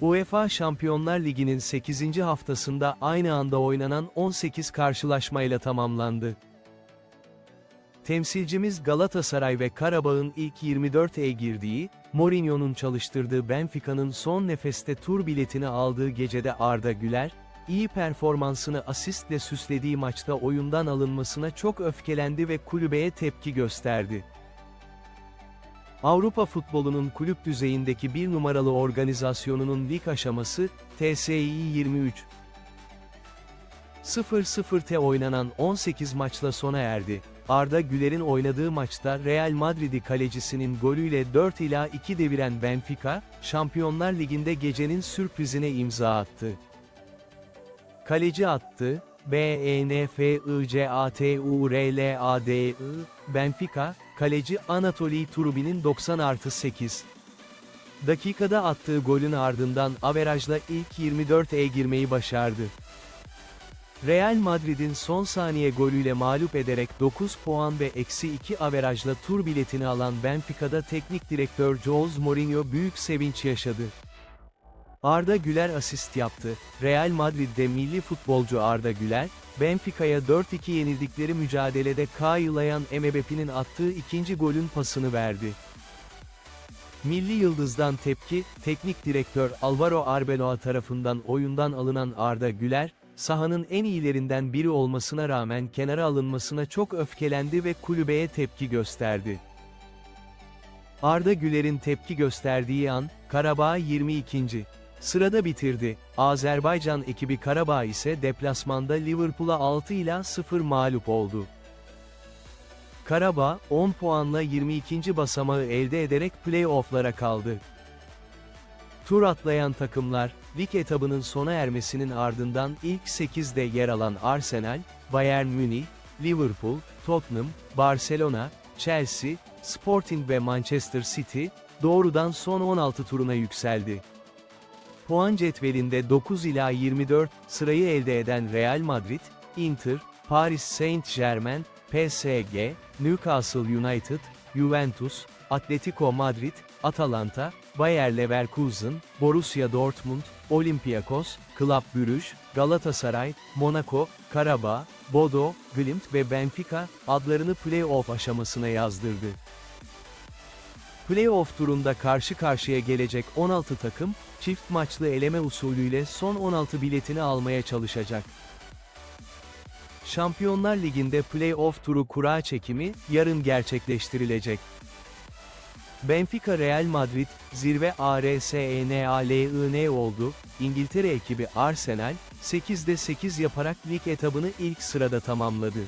UEFA Şampiyonlar Ligi'nin 8. haftasında aynı anda oynanan 18 karşılaşmayla tamamlandı. Temsilcimiz Galatasaray ve Karabağ'ın ilk 24'e girdiği, Mourinho'nun çalıştırdığı Benfica'nın son nefeste tur biletini aldığı gecede Arda Güler, iyi performansını asistle süslediği maçta oyundan alınmasına çok öfkelendi ve kulübeye tepki gösterdi. Avrupa futbolunun kulüp düzeyindeki bir numaralı organizasyonunun lig aşaması, TSİ 23. 0-0'te oynanan 18 maçla sona erdi. Arda Güler'in oynadığı maçta Real Madrid'i kalecisinin golüyle 4 ila 2 deviren Benfica, Şampiyonlar Ligi'nde gecenin sürprizine imza attı. Kaleci attı, B E N F I C A T U R L A D I, Benfica, kaleci Anatoli Trubin'in 90 artı 8. Dakikada attığı golün ardından averajla ilk 24'e girmeyi başardı. Real Madrid'in son saniye golüyle mağlup ederek 9 puan ve eksi 2 averajla tur biletini alan Benfica'da teknik direktör Jose Mourinho büyük sevinç yaşadı. Arda Güler asist yaptı. Real Madrid'de milli futbolcu Arda Güler, Benfica'ya 4-2 yenildikleri mücadelede Kylian Mbappe'nin attığı ikinci golün pasını verdi. Milli Yıldız'dan tepki, teknik direktör Alvaro Arbeloa tarafından oyundan alınan Arda Güler, sahanın en iyilerinden biri olmasına rağmen kenara alınmasına çok öfkelendi ve kulübeye tepki gösterdi. Arda Güler'in tepki gösterdiği an, Karabağ 22. sırada bitirdi. Azerbaycan ekibi Karabağ ise deplasmanda Liverpool'a 6 ila 0 mağlup oldu. Karabağ, 10 puanla 22. basamağı elde ederek play-off'lara kaldı. Tur atlayan takımlar, lig etabının sona ermesinin ardından ilk 8'de yer alan Arsenal, Bayern Münih, Liverpool, Tottenham, Barcelona, Chelsea, Sporting ve Manchester City, doğrudan son 16 turuna yükseldi. Puan cetvelinde 9 ila 24 sırayı elde eden Real Madrid, Inter, Paris Saint-Germain, PSG, Newcastle United, Juventus, Atletico Madrid, Atalanta, Bayer Leverkusen, Borussia Dortmund, Olympiakos, Club Brugge, Galatasaray, Monaco, Karabağ, Bodo, Glimt ve Benfica adlarını play-off aşamasına yazdırdı. Playoff turunda karşı karşıya gelecek 16 takım, çift maçlı eleme usulüyle son 16 biletini almaya çalışacak. Şampiyonlar Ligi'nde playoff turu kura çekimi, yarın gerçekleştirilecek. Benfica Real Madrid, zirve ARSENALIN oldu, İngiltere ekibi Arsenal, 8'de 8 yaparak lig etabını ilk sırada tamamladı.